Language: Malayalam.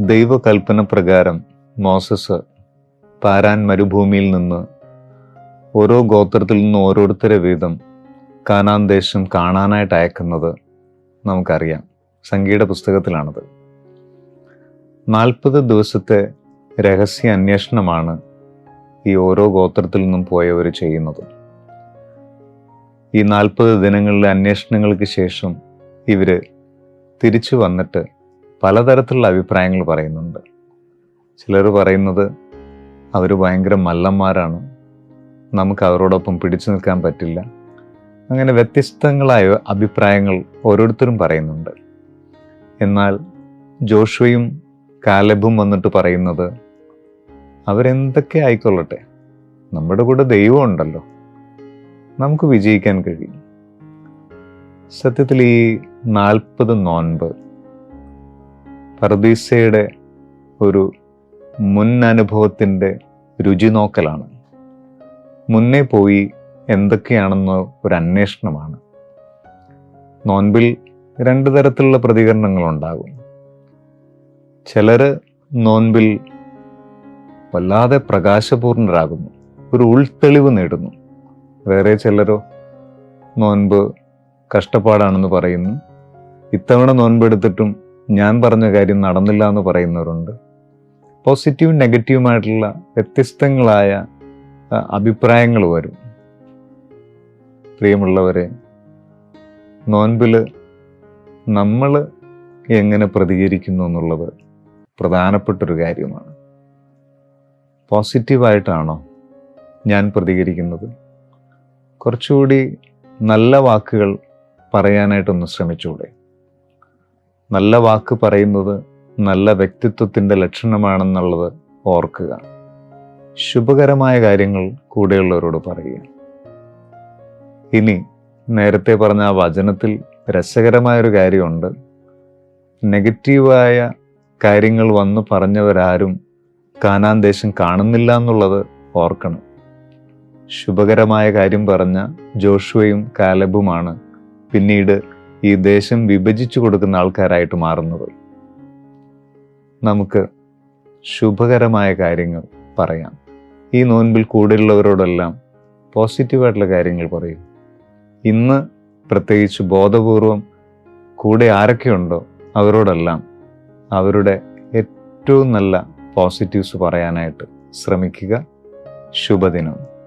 ദൈവകൽപ്പന പ്രകാരം മോസസ് പാരാൻ മരുഭൂമിയിൽ നിന്ന് ഓരോ ഗോത്രത്തിൽ നിന്ന് ഓരോരുത്തരെ വീതം കാനാൻ ദേശം കാണാനായിട്ട് അയക്കുന്നത് നമുക്കറിയാം. സംഗീത പുസ്തകത്തിലാണത്. നാൽപ്പത് ദിവസത്തെ രഹസ്യ അന്വേഷണമാണ് ഈ ഓരോ ഗോത്രത്തിൽ നിന്നും പോയവർ ചെയ്യുന്നത്. ഈ നാൽപ്പത് ദിനങ്ങളിലെ അന്വേഷണങ്ങൾക്ക് ശേഷം ഇവർ തിരിച്ചു വന്നിട്ട് പലതരത്തിലുള്ള അഭിപ്രായങ്ങൾ പറയുന്നുണ്ട്. ചിലർ പറയുന്നത് അവർ ഭയങ്കര മല്ലന്മാരാണ്. നമുക്ക് അവരോടൊപ്പം പിടിച്ചു നിൽക്കാൻ പറ്റില്ല. അങ്ങനെ വ്യത്യസ്തങ്ങളായ അഭിപ്രായങ്ങൾ ഓരോരുത്തരും പറയുന്നുണ്ട്. എന്നാൽ ജോഷുവയും കാലബും വന്നിട്ട് പറയുന്നത് അവരെന്തൊക്കെ ആയിക്കൊള്ളട്ടെ. നമ്മുടെ കൂടെ ദൈവം ഉണ്ടല്ലോ. നമുക്ക് വിജയിക്കാൻ കഴിയും. സത്യത്തിൽ ഈ നാൽപ്പത് നോൻപ് പർദീസയുടെ ഒരു മുൻ അനുഭവത്തിന്റെ രുചി നോക്കലാണ്. മുന്നേ പോയി എന്തൊക്കെയാണെന്ന് ഒരു അന്വേഷണമാണ്. നോൻപിൽ രണ്ട് തരത്തിലുള്ള പ്രതികരണങ്ങളുണ്ടാകും. ചിലർ നോൻബിൽ വല്ലാതെ പ്രകാശപൂർണരാകുന്നു ഒരു ഉൾത്തെളിവ് നേടുന്നു. വേറെ ചിലരോ നോൻപ് കഷ്ടപ്പാടാണെന്ന് പറയുന്നു. ഇത്തവണ നോൻപെടുത്തിട്ടും ഞാൻ പറഞ്ഞ കാര്യം നടന്നില്ല എന്ന് പറയുന്നവരുണ്ട്. പോസിറ്റീവും നെഗറ്റീവുമായിട്ടുള്ള വ്യത്യസ്തങ്ങളായ അഭിപ്രായങ്ങൾ വരും. പ്രിയമുള്ളവരെ നോൻപിൽ നമ്മൾ എങ്ങനെ പ്രതികരിക്കുന്നു എന്നുള്ളത് പ്രധാനപ്പെട്ടൊരു കാര്യമാണ്. പോസിറ്റീവായിട്ടാണോ ഞാൻ പ്രതികരിക്കുന്നത്? കുറച്ചുകൂടി നല്ല വാക്കുകൾ പറയാനായിട്ടൊന്ന് ശ്രമിച്ചൂടെ? നല്ല വാക്ക് പറയുന്നത് നല്ല വ്യക്തിത്വത്തിന്റെ ലക്ഷണമാണെന്നുള്ളത് ഓർക്കുക. ശുഭകരമായ കാര്യങ്ങൾ കൂടെയുള്ളവരോട് പറയുക. ഇനി നേരത്തെ പറഞ്ഞ ആ വചനത്തിൽ രസകരമായൊരു കാര്യമുണ്ട്. നെഗറ്റീവായ കാര്യങ്ങൾ വന്ന് പറഞ്ഞവരാരും കാനാൻ ദേശം കാണുന്നില്ല എന്നുള്ളത് ഓർക്കണം. ശുഭകരമായ കാര്യം പറഞ്ഞ ജോഷുവയും കാലബുമാണ് പിന്നീട് ഈ ദേശം വിഭജിച്ചു കൊടുക്കുന്ന ആൾക്കാരായിട്ട് മാറുന്നത്. നമുക്ക് ശുഭകരമായ കാര്യങ്ങൾ പറയാം. ഈ നോൻപിൽ കൂടെയുള്ളവരോടെല്ലാം പോസിറ്റീവായിട്ടുള്ള കാര്യങ്ങൾ പറയും. ഇന്ന് പ്രത്യേകിച്ച് ബോധപൂർവം കൂടെ ആരൊക്കെയുണ്ടോ അവരോടെല്ലാം അവരുടെ ഏറ്റവും നല്ല പോസിറ്റീവ്സ് പറയാനായിട്ട് ശ്രമിക്കുക. ശുഭദിനം.